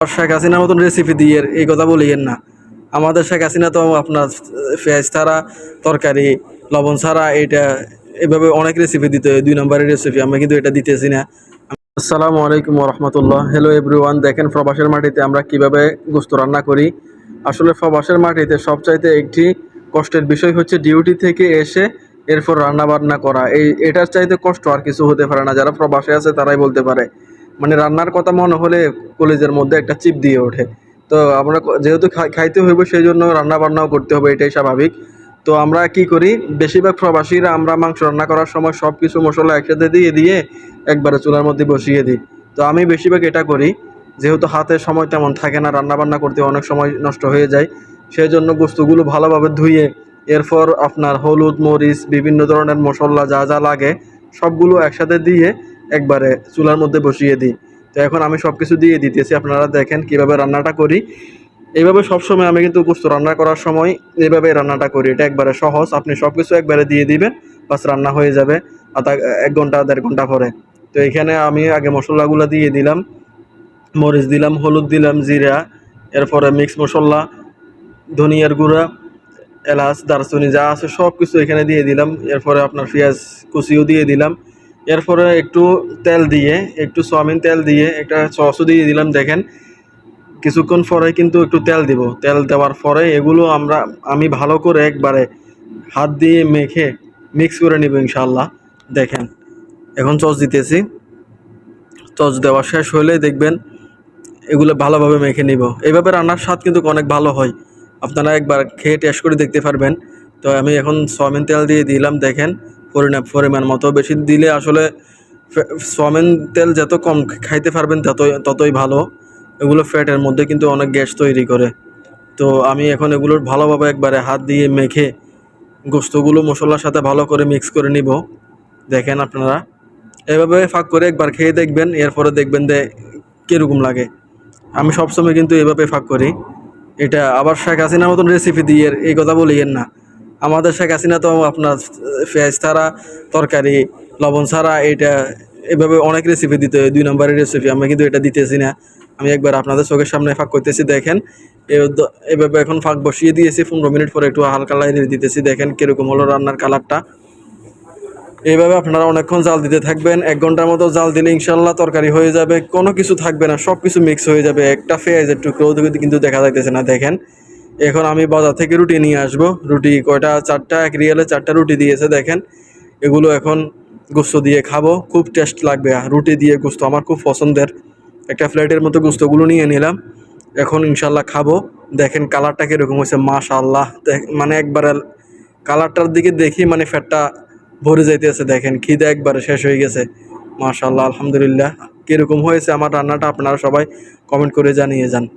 শেখ হাসিনার মতন রেসিপি দিয়ে এই কথা বলিয়েন না। আমাদের শেখ হাসিনা তো আপনার পেঁয়াজ ছাড়া, তরকারি, লবণ ছাড়া এটা এভাবে অনেক রেসিপি দিতে দুই নম্বরের রেসিপি আমরা কিন্তু এটা দিতেছি না। আসসালামু আলাইকুম রহমতুল্লাহ হ্যালো এভরিওয়ান দেখেন প্রবাসের মাটিতে আমরা কীভাবে গোস্ত রান্না করি। আসলে প্রবাসের মাটিতে সবচাইতে একটি কষ্টের বিষয় হচ্ছে ডিউটি থেকে এসে এরপর রান্না বান্না করা। এই, এটার চাইতে কষ্ট আর কিছু হতে পারে না। যারা প্রবাসে আছে তারাই বলতে পারে। মানে রান্নার কথা মনে হলে কলেজের মধ্যে একটা চিপ দিয়ে ওঠে। তো আমরা যেহেতু খাই- খাইতে হইব সেই জন্য রান্না বান্নাও করতে হবে, এটাই স্বাভাবিক। তো আমরা কি করি, বেশিরভাগ প্রবাসীরা আমরা মাংস রান্না করার সময় সব কিছু মশলা একসাথে দিয়ে দিয়ে একবারে চুলার মধ্যে বসিয়ে দিই। তো আমি বেশিরভাগ এটা করি, যেহেতু হাতে সময় তেমন থাকে না রান্না বান্না করতে অনেক সময় নষ্ট হয়ে যায়। সেই জন্য গোস্তগুলো ভালোভাবে ধুয়ে, এরপর আপনার হলুদ, মরিচ, বিভিন্ন ধরনের মশলা যা যা লাগে, সবগুলো একসাথে দিয়ে একবারে চুলার মধ্যে বসিয়ে দিই। তো এখন আমি সব কিছু দিয়ে দিতেছি, আপনারা দেখেন কীভাবে রান্নাটা করি। এইভাবে সবসময় আমি কিন্তু গোস্ত রান্না করার সময় এইভাবে রান্নাটা করি। এটা একবারে সহজ, আপনি সব কিছু একবারে দিয়ে দিবেন, বাস রান্না হয়ে যাবে আধা, এক ঘণ্টা, দেড় ঘণ্টা পরে। তো এখানে আমি আগে মশলাগুলো দিয়ে দিলাম, মরিচ দিলাম, হলুদ দিলাম, জিরা, এরপরে মিক্স মশলা, ধনিয়ার গুঁড়া, এলাচ, দারচিনি যা আছে সব কিছু এখানে দিয়ে দিলাম। এরপরে আপনার পেঁয়াজ কুচিও দিয়ে দিলাম। এরপরে একটু তেল দিয়ে, একটু সয়াবিন তেল দিয়ে, একটা সসও দিয়ে দিলাম, দেখেন। কিছুক্ষণ পরে কিন্তু একটু তেল দিব। তেল দেওয়ার পরে এগুলো আমরা, আমি ভালো করে একবারে হাত দিয়ে মেখে মিক্স করে নিব ইনশাল্লাহ দেখেন, এখন চচ দিতেছি। চচ দেওয়া শেষ হলে দেখবেন এগুলো ভালোভাবে মেখে নিব। এইভাবে রান্নার স্বাদ কিন্তু অনেক ভালো হয়। আপনারা একবার খেয়ে টেস্ট করে দেখতে পারবেন। তো আমি এখন সয়াবিন তেল দিয়ে দিলাম, দেখেন। পরিমাণ পরিমাণ মতো বেশি দিলে আসলে সয়াবিন তেল যত কম খাইতে পারবেন ততই ততই ভালো। এগুলো ফ্যাটের মধ্যে কিন্তু অনেক গ্যাস তৈরি করে। তো আমি এখন এগুলোর ভালোভাবে একবারে হাত দিয়ে মেখে গোস্তগুলো মশলার সাথে ভালো করে মিক্স করে নিব। দেখেন আপনারা। এভাবে ফাঁক করে একবার খেয়ে দেখবেন, এরপরে দেখবেন যে কীরকম লাগে। আমি সবসময় কিন্তু এভাবে ফাঁক করি। এটা আবার শেখ হাসিনার মতন রেসিপি দিয়ে এই কথা বলিয়েন না। আমাদের শেখ হাসিনা তো আপনার পেঁয়াজ ছাড়া, তরকারি, লবণ ছাড়া এটা এভাবে অনেক রেসিপি দিতে দুই নম্বরের রেসিপি আমরা কিন্তু এটা দিতেছি না। আমি একবার আপনাদের চোখের সামনে ফাঁক করতেছি, দেখেন। এভাবে এখন ফাঁক বসিয়ে দিয়েছি, পনেরো মিনিট পরে একটু হালকা লাইনে দিতেছি, দেখেন কীরকম হলো রান্নার কালারটা এইভাবে আপনারা অনেকক্ষণ জাল দিতে থাকবেন, এক ঘণ্টার মতো জাল দিলে ইনশাল্লাহ তরকারি হয়ে যাবে, কোনো কিছু থাকবে না সব কিছু মিক্স হয়ে যাবে, একটা পেঁয়াজের টুকরো কিন্তু দেখা যাইতেছে না, দেখেন। এখন আমি বাজার থেকে রুটি নিয়ে আসব। রুটি কয়টা? চারটা, এক রিয়ালে চারটা রুটি দিয়েছে, দেখেন। এগুলো এখন গুস্ত দিয়ে খাব, খুব টেস্ট লাগবে। রুটি দিয়ে গুস্ত আমার খুব পছন্দের। একটা প্লেটের মতো গুস্তগুলো নিয়ে নিলাম। এখন ইনশাল্লাহ খাব। দেখেন কালারটা কীরকম হয়েছে মাশাল্লাহ দেখ মানে একবারে কালারটার দিকে দেখি মানে ফ্যাটটা ভরে যাইতেছে, দেখেন। খিদে একবারে শেষ হয়ে গেছে। মাশাল্লাহ আলহামদুলিল্লাহ। কীরকম হয়েছে আমার রান্নাটা আপনারা সবাই কমেন্ট করে জানিয়ে যান।